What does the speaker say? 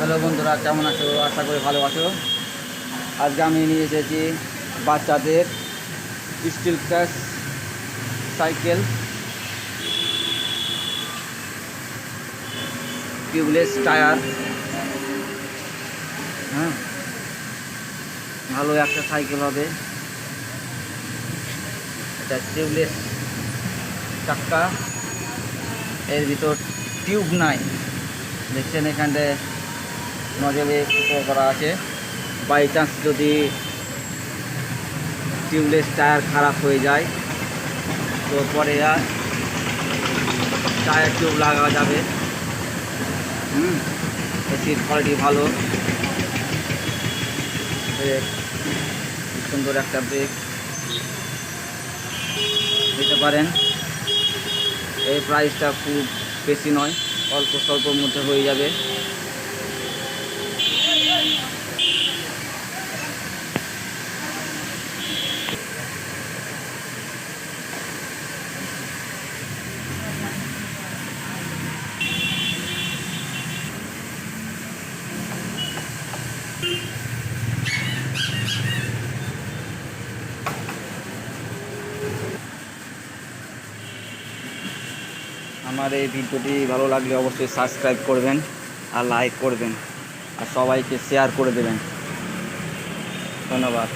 Hello বন্ধুরা, কেমন আছো? আশা করি ভালো আছো। আজকে আমি নিয়ে এসেছি বাচ্চাদের steel cash cycle. Tubeless, tyre. হ্যাঁ ভালো একটা সাইকেল হবে। এটা টিউবলেস চাক্কা। এর ভিতর টিউব নাই। দেখছেন এখানটায় নজলে করা আছে। বাই চান্স যদি টিউবলেস টায়ার খারাপ হয়ে যায়, তো পরে আর টায়ার টিউব লাগা যাবে। হুম? এসির কোয়ালিটি ভালো। সুন্দর একটা ব্রেক দিতে পারেন। এই প্রাইসটা খুব বেশি নয়, অল্প স্বল্পর মধ্যে হয়ে যাবে। আমার এই ভিডিওটি ভালো লাগলে অবশ্যই সাবস্ক্রাইব করবেন আর লাইক করবেন। আর সবাইকে শেয়ার করে দেবেন। ধন্যবাদ।